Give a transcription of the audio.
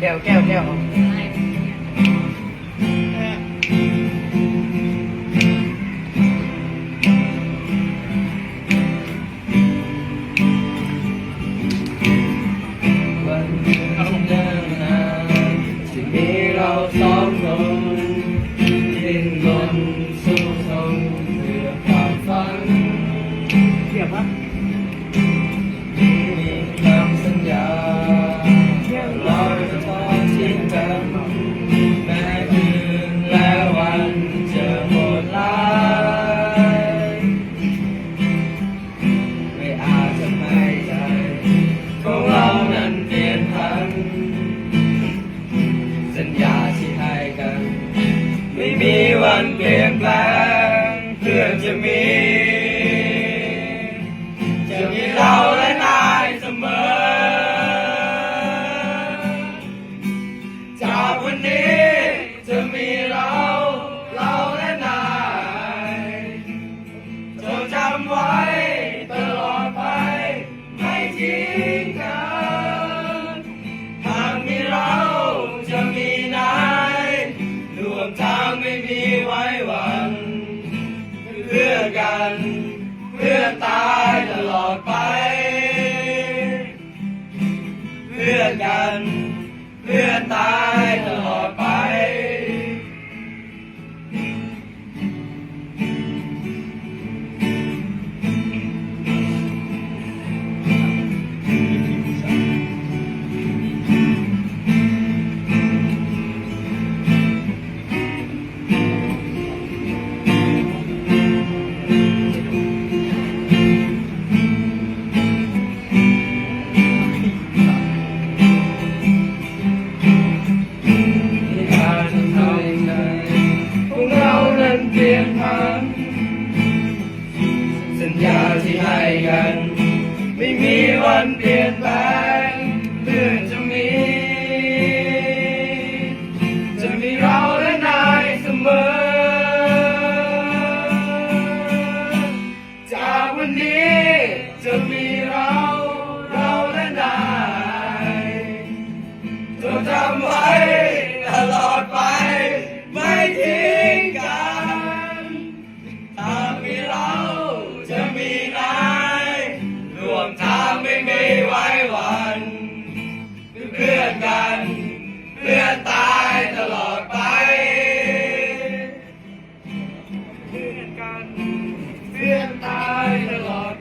แก้วแก้วแก้ววันเดินเดินนานที่มีเราสองคน วันเปลี่ยนแปลงเพื่อจะมี จะมีเราและนายเสมอ จากวันนี้จะมีเรา เราและนายจงจำไว้ตลอดไปไม่ทิ้งกัน เพื่อตายตลอดไป เพื่อกัน เพื่อตาย วันเปลี่ยนแปลงเพื่อจะมี จะมีเราและนายเสมอ จากวันนี้จะมีเราันเสียงตายตลอด